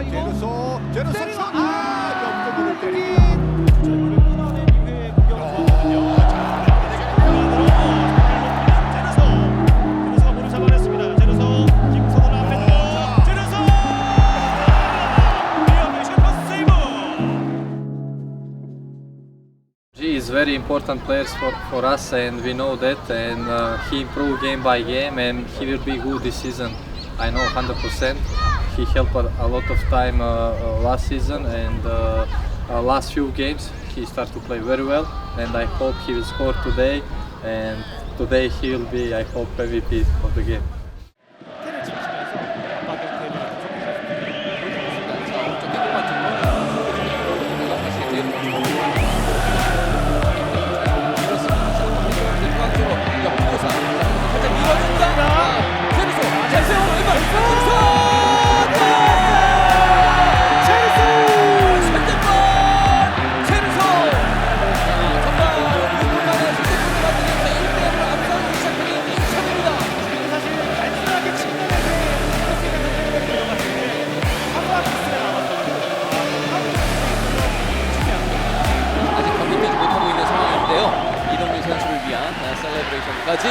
He 슛! 아! is very important players for, for us and we know that and uh, he improved game by game and he will be good this season. I know 100% he helped a lot of time uh, uh, last season and uh, last few games he started to play very well and I hope he will score today and today he'll be I hope MVP of the game. 까지.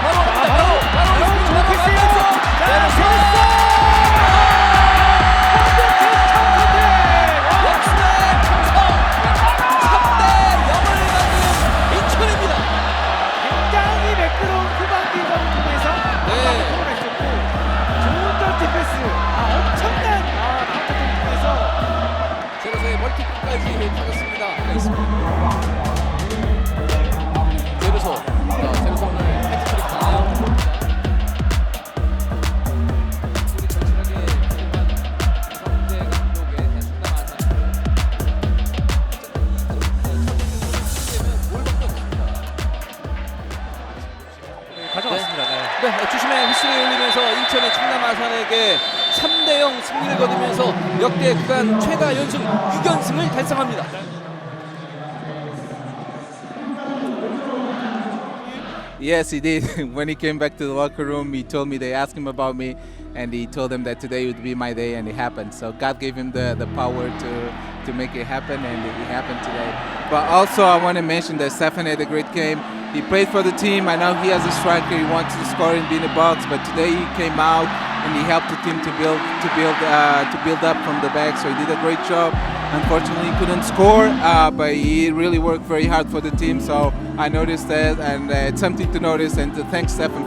바로 바로 바로 멀티골까지 타졌습니다. 3대0 승리를 거두면서 역대 구간 최다 연승 6연승을 달성합니다. Yes, he did. When he came back to the locker room, he told me they asked him about me, and he told them that today would be my day, and it happened. So God gave him the, the power to to make it happen, and it happened today. But also, I want to mention that Stefan had a great game. He played for the team. I know he has a striker. He wants to score and be in the box, but today he came out and he helped the team to build to build uh, to build up from the back. So he did a great job. Unfortunately, he couldn't score, uh, but he really worked very hard for the team. So I noticed that, and uh, it's something to notice. And uh, to thank Stefan